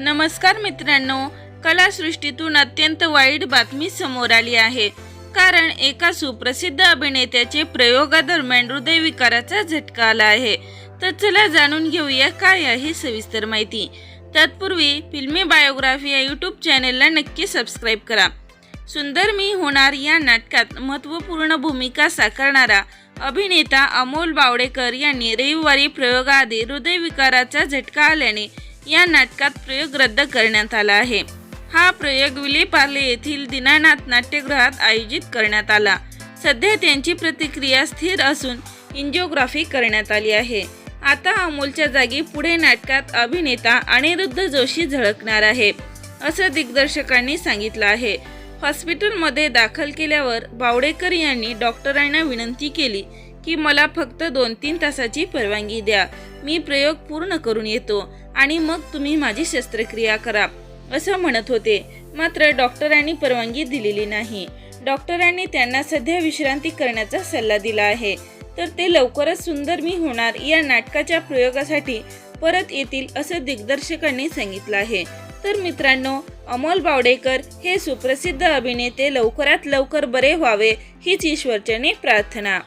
नमस्कार मित्रांनो कलासृष्टीतून अत्यंत वाईट बातमी समोर आली आहे. कारण एका सुप्रसिद्ध अभिनेत्याचे प्रयोगादरम्यान हृदयविकाराचा झटका आला आहे. तर चला जाणून घेऊया काय आहे सविस्तर माहिती. तत्पूर्वी फिल्मी बायोग्राफी या यूट्यूब चॅनेलला नक्की सबस्क्राईब करा. सुंदर मी होणार या नाटकात महत्त्वपूर्ण भूमिका साकारणारा अभिनेता अमोल बावडेकर यांनी रविवारी प्रयोगाआधी हृदयविकाराचा झटका आल्याने या नाटकात प्रयोग रद्द करण्यात आला आहे. हा प्रयोग विलेपार्ले येथील दिनानाथ नाट्यगृहात आयोजित करण्यात आला. सध्या त्यांची प्रतिक्रिया स्थिर असून इंजिओग्राफी करण्यात आली आहे. आता अमोलच्या जागी पुढे नाटकात अभिनेता अनिरुद्ध जोशी झळकणार आहे असं दिग्दर्शकांनी सांगितलं आहे. हॉस्पिटलमध्ये दाखल केल्यावर बावडेकर यांनी डॉक्टरांना विनंती केली की मला फक्त दोन तीन तासाची परवानगी द्या. मी प्रयोग पूर्ण करून येतो. आणि मग तुम्ही माझी शस्त्रक्रिया करा असं म्हणत होते. मात्र डॉक्टरांनी परवानगी दिलेली नाही. डॉक्टरांनी त्यांना सध्या विश्रांती करण्याचा सल्ला दिला आहे. तर ते लवकरच सुंदर मी होणार या नाटकाच्या प्रयोगासाठी परत येतील असं दिग्दर्शकांनी सांगितलं आहे. तर मित्रांनो अमोल बावडेकर हे सुप्रसिद्ध अभिनेते लवकरात लवकर बरे व्हावे हीच ईश्वरचरणी प्रार्थना.